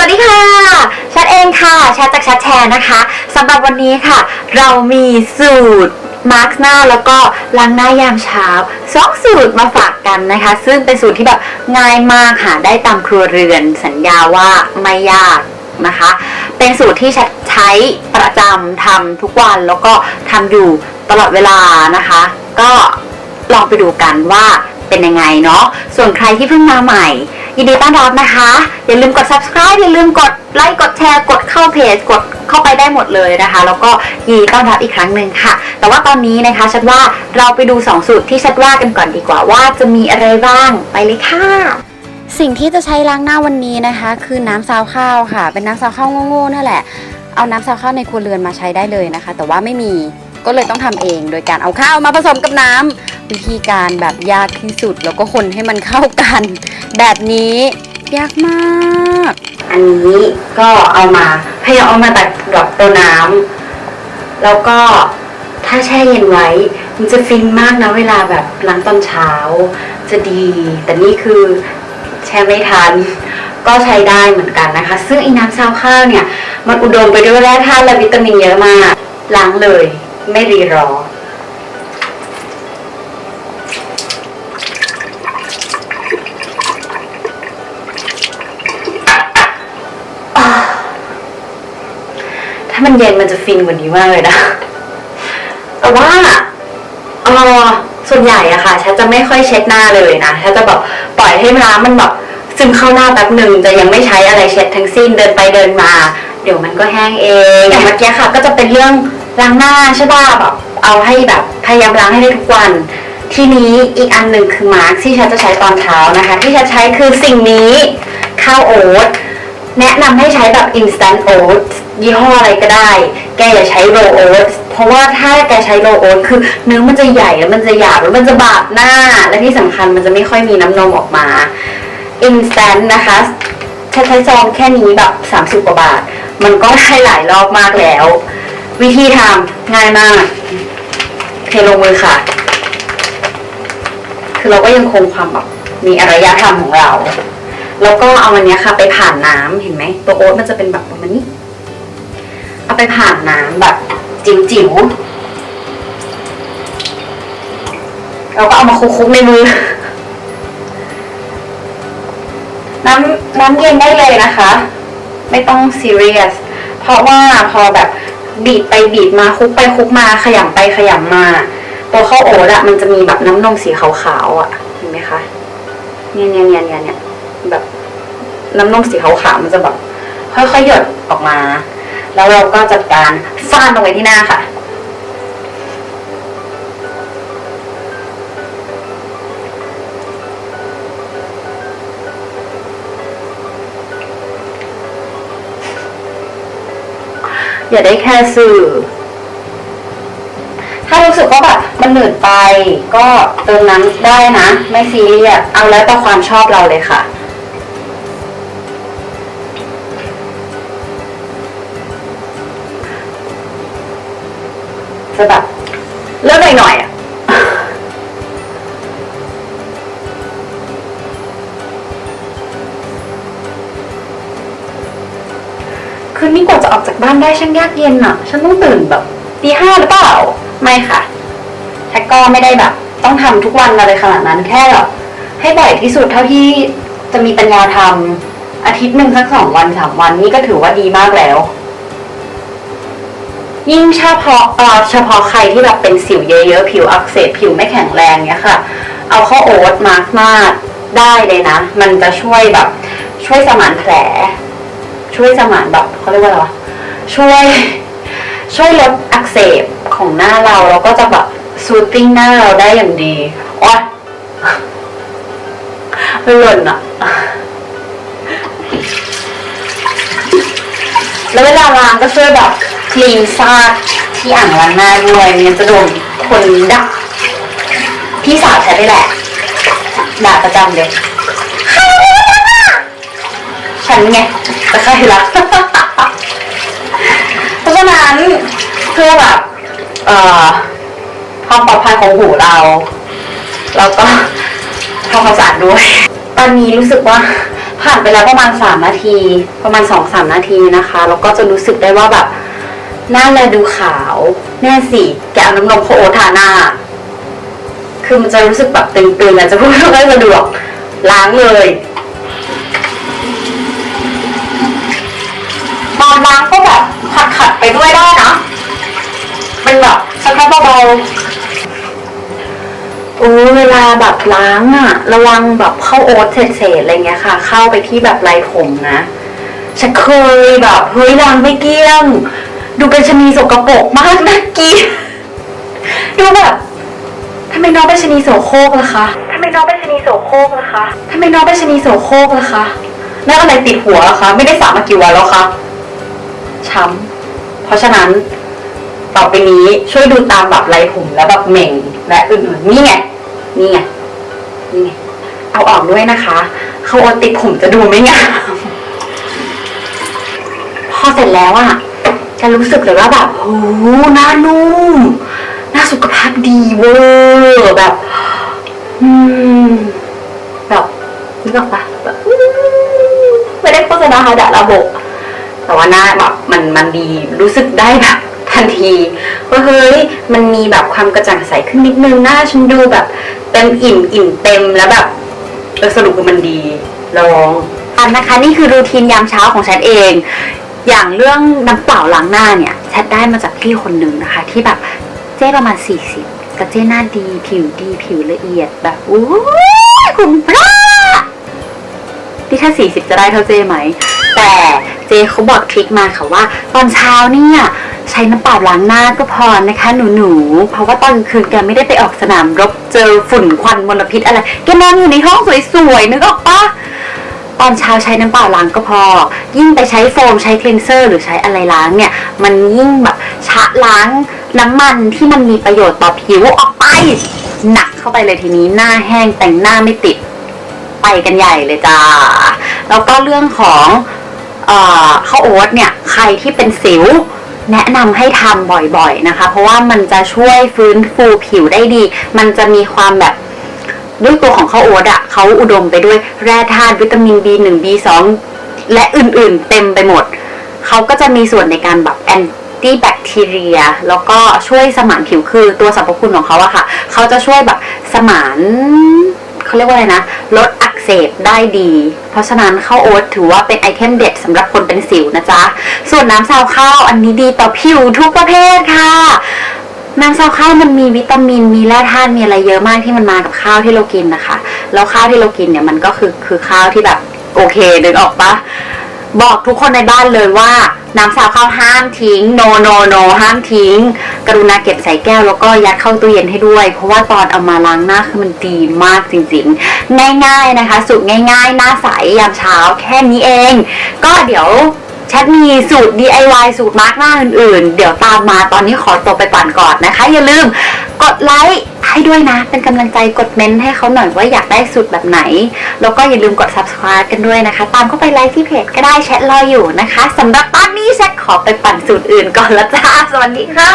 สวัสดีค่ะชัดเองค่ะชัดจากชัดแชร์นะคะสำหรับวันนี้ค่ะ เรามีสูตรมาร์กหน้าแล้วก็ล้างหน้ายามเช้าสองสูตรมาฝากกันนะคะ ซึ่งเป็นสูตรที่แบบง่ายมากหาได้ตามครัวเรือนสัญญาว่าไม่ยากนะคะ เป็นสูตรที่ชัดใช้ประจำทำทุกวันแล้วก็ทำอยู่ตลอดเวลานะคะ ก็ลองไปดูกันว่าเป็นยังไงเนาะส่วนใครที่เพิ่งมาใหม่ ยินดีต้อนรับนะคะ อย่าลืมกด subscribe อย่าลืมกดไลค์กดแชร์กดเข้าเพจกดเข้าไปได้หมดเลยนะคะ แล้วก็ยินดีต้อนรับอีกครั้งหนึ่งค่ะ แต่ว่าตอนนี้นะคะชัดว่าเราไปดู 2 สูตรที่ชัดว่ากันก่อนดีกว่าว่าจะมีอะไรบ้างไปเลยค่ะสิ่งที่จะใช้ล้างหน้าวันนี้นะคะ คือน้ำซาวข้าวค่ะ เป็นน้ำซาวข้าวโง่ๆนั่นแหละเอาน้ำซาวข้าวในครัวเรือนมาใช้ได้เลยนะคะ แต่ว่าไม่มี ก็เลยต้องทำเองโดยการเอาข้าวมาผสมกับน้ำวิธีการแบบยากที่สุดแล้วก็คนให้มันเข้ากัน แบบนี้ยากมาก อันนี้ก็เอามาพยายามเอามาตัดกับตัวน้ำแล้วก็ถ้าแช่เย็นไว้ มันจะฟินมากนะเวลาแบบล้างตอนเช้า จะดี แต่นี่คือแช่ไม่ทัน ก็ใช้ได้เหมือนกันนะคะ ซึ่งไอ้น้ำซาวข้าวเนี่ย มันอุดมไปด้วยแร่ธาตุและวิตามินเยอะมาก ล้างเลย ไม่รีรอ ถ้ามันเย็นมันจะฟินกว่านี้มากเลยนะ แต่ว่าเออส่วนใหญ่อะค่ะฉันจะไม่ค่อยเช็ดหน้าเลยนะฉันจะแบบปล่อยให้น้ำมันแบบซึมเข้าหน้าแป๊บหนึ่งแต่ยังไม่ใช้อะไรเช็ดทั้งสิ้นเดินไปเดินมา เดี๋ยวมันก็แห้งเองอย่างเมื่อกี้ค่ะ ก็จะเป็นเรื่อง ล้างหน้าใช่ป่ะแบบเอาให้แบบพยายามล้างให้ได้ทุกวัน ทีนี้อีกอันหนึ่งคือมาร์กที่ฉันจะใช้ตอนเช้านะคะ ที่ฉันใช้คือสิ่งนี้ข้าวโอ๊ตแนะนำให้ใช้แบบ instant oats ยี่ห้ออะไรก็ได้ แกอย่าใช้ raw oats เพราะว่าถ้าแกใช้ raw oats คือเนื้อมันจะใหญ่แล้วมันจะหยาบแล้วมันจะบาดหน้า และที่สำคัญมันจะไม่ค่อยมีน้ำนมออกมา instant นะคะถ้าใช้ซองแค่นี้แบบ 30 กว่าบาท มันก็ได้หลายรอบมากแล้ว วิธีทำง่ายมาก เทลงมือค่ะ คือเราก็ยังคงความแบบมีอารยธรรมของเรา แล้วก็เอาอันนี้ค่ะ ไปผ่านน้ำเห็นไหม ตัวโอ๊ตมันจะเป็นแบบประมาณนี้ เอาไปผ่านน้ำแบบจิ๋วจิ๋วๆเราก็เอามาคุกๆในมือ น้ำน้ำเย็นได้เลยนะคะ ไม่ต้องซีเรียส เพราะว่าพอแบบ บีบไปบีบมาคลุกไปคลุกมาขยำไปขยำมาตัวข้าวโอ๊ตอะมันจะมีแบบน้ำนมสีขาวๆอะเห็นไหมคะเนี่ยเนี่ยเนี่ยเนี่ยเนี่ยแบบน้ำนมสีขาวๆมันจะแบบค่อยๆหยดออกมา แล้วเราก็จัดการฟาดลงไปที่หน้าค่ะ อย่าได้แค่สื่อ ถ้ารู้สึกว่าแบบมันหนืดไป ก็เติมน้ำได้นะ ไม่ซีเรียสเอาแล้วแต่ความชอบเราเลยค่ะจะแบบ คืนนี้กว่าจะออกจากบ้านได้ช่างยากเย็นอะฉันต้องตื่นแบบตีห้าหรือเปล่า ไม่ค่ะแท็กก็ไม่ได้แบบ ต้องทำทุกวันอะไรขนาดนั้นแค่แบบให้บ่อยที่สุดเท่าที่จะมีปัญญาทำอาทิตย์หนึ่งสักสองวันสามวันนี่ก็ถือว่าดีมากแล้ว ยิ่งเฉพาะเฉพาะใครที่แบบเป็นสิวเยอะๆผิวอักเสบผิวไม่แข็งแรงเนี้ยค่ะ เอาข้าวโอ๊ตมาร์กหน้าได้เลยนะ มันจะช่วยแบบช่วยสมานแผล ช่วยสมานแบบเขาเรียกว่าอะไรวะช่วยช่วยลดอักเสบของหน้าเราแล้วก็จะแบบซูตติ้งหน้าเราได้อย่างดีอ๊ยหล่นอะแล้วเวลาล้างก็ช่วยแบบคลีนซากที่อ่างล้างหน้าด้วยมันจะโดนคนด่าพี่สาวใช้ไปแหละด่าประจำเลย ฉันไงจะใครละเพราะฉะนั้นเพื่อแบบเอ่อความปลอดภัยของหูเราแล้วก็ทำความสะอาดด้วย ตอนนี้รู้สึกว่าผ่านไปแล้วประมาณสามนาที ประมาณสองสามนาทีนะคะ แล้วก็จะรู้สึกได้ว่าแบบหน้าแลดูขาว แน่สิแกเอาน้ำนมโคโอทาหน้า คือมันจะรู้สึกแบบตึงๆอะจะพูดไม่ค่อยสะดวกล้างเลย นล้างก็แบบขัดๆไปด้วยได้นะเป็นแบบสักแค่เบาๆโอ้เวลาแบบล้างอะระวังแบบเข้าโอ๊ตเศษๆอะไรเงี้ยค่ะ เข้าไปที่แบบไรผมนะฉันเคยแบบเฮ้ยล้างไม่เกี้ยง ดูเป็นชนีสกปรกมากนะกีดูแบบทำไมน้องเป็นชนีโสโครกล่ะคะทำไมน้องเป็นชนีโสโครกล่ะคะทำไมน้องเป็นชนีโสโครกล่ะคะแล้วอะไรติดหัวล่ะคะ ไม่ได้สระมากี่วันแล้วคะ ช้ำเพราะฉะนั้นต่อไปนี้ช่วยดูตามแบบไรผมและแบบเหม่งและอื่นๆนี่ไงนี่ไงนี่ไงเอาออกด้วยนะคะเขาโอติดผมจะดูไม่งามพอเสร็จแล้วอะจะรู้สึกเลยว่าแบบโอ้หหน้านุ่มหน้าสุขภาพดีเวอร์แบบ อืมแบบนึกออกปะแบบไม่ได้โฆษณาฮาดะระบบ แต่ว่าหน้าแบบมันมันดีรู้สึกได้แบบทันทีว่าเฮ้ยมันมีแบบความกระจ่างใสขึ้นนิดนึงหน้าฉันดูแบบเต็มอิ่มอิ่มเต็มแล้วแบบเออสรุปคือมันดีลองอันนะคะนี่คือรูทีนยามเช้าของฉันเอง อย่างเรื่องน้ำเปล่าล้างหน้าเนี่ยฉันได้มาจากพี่คนหนึ่งนะคะ ที่แบบเจ๊ประมาณสี่สิบเจ๊หน้าดี ผิวดีผิวละเอียดแบบอู้คุณพระนี่ถ้า40 จะได้เท่าเจไหม แต่ เจเขาบอกทริคมาค่ะว่า ตอนเช้าเนี่ยใช้น้ำเปล่าล้างหน้าก็พอนะคะหนูๆ เพราะว่าตอนคืนแกไม่ได้ไปออกสนามรบเจอฝุ่นควันมลพิษอะไร แกนอนอยู่ในห้องสวยๆนึกออกปะตอนเช้าใช้น้ำเปล่าล้างก็พอ ยิ่งไปใช้โฟมใช้คลีนเซอร์หรือใช้อะไรล้างเนี่ย มันยิ่งแบบชะล้างน้ำมันที่มันมีประโยชน์ต่อผิวออกไป หนักเข้าไปเลยทีนี้หน้าแห้งแต่งหน้าไม่ติดไปกันใหญ่เลยจ้า แล้วก็เรื่องของ ข้าวโอ๊ตเนี่ยใครที่เป็นสิวแนะนำให้ทำบ่อยๆนะคะ เพราะว่ามันจะช่วยฟื้นฟูผิวได้ดี มันจะมีความแบบด้วยตัวของข้าวโอ๊ตอะเขาอุดมไปด้วยแร่ธาตุวิตามิน B1 B2 และอื่นๆเต็มไปหมด เขาก็จะมีส่วนในการแบบแอนตี้แบคทีเรีย แล้วก็ช่วยสมานผิวคือตัวสรรพคุณของเขาอะค่ะ เขาจะช่วยแบบสมาน เขาเรียกว่าอะไรนะลดอักเสบได้ดี เพราะฉะนั้นข้าวโอ๊ตถือว่าเป็นไอเทมเด็ดสำหรับคนเป็นสิวนะจ๊ะ ส่วนน้ำซาวข้าวอันนี้ดีต่อผิวทุกประเภทค่ะน้ำซาวข้าวมันมีวิตามินมีแร่ธาตุมีอะไรเยอะมากที่มันมากับข้าวที่เรากินนะคะ แล้วข้าวที่เรากินเนี่ยมันก็คือคือข้าวที่แบบโอเคนึกออกปะ บอกทุกคนในบ้านเลยว่า น้ำซาวข้าวห้ามทิ้ง โนโนโนห้ามทิ้ง กรุณาเก็บใส่แก้วแล้วก็ยัดเข้าตู้เย็นให้ด้วย เพราะว่าตอนเอามาล้างหน้าคือมันดีมากจริงๆ ง่ายๆนะคะ สูตรง่ายๆ หน้าใสยามเช้าแค่นี้เอง ก็เดี๋ยวแชทมีสูตร DIY สูตรมาร์กหน้าอื่นๆ เดี๋ยวตามมาตอนนี้ขอตัวไปปั่นก่อนนะคะ อย่าลืม กดไลค์ให้ด้วยนะ เป็นกำลังใจกดเมนต์ให้เขาหน่อยว่าอยากได้สูตรแบบไหน แล้วก็อย่าลืมกด subscribe กันด้วยนะคะ ตามเข้าไปไลค์ที่เพจก็ได้แชทรออยู่นะคะสำหรับตอนนี้แชทขอไปปั่นสูตรอื่นก่อนละจ้า สวัสดีค่ะ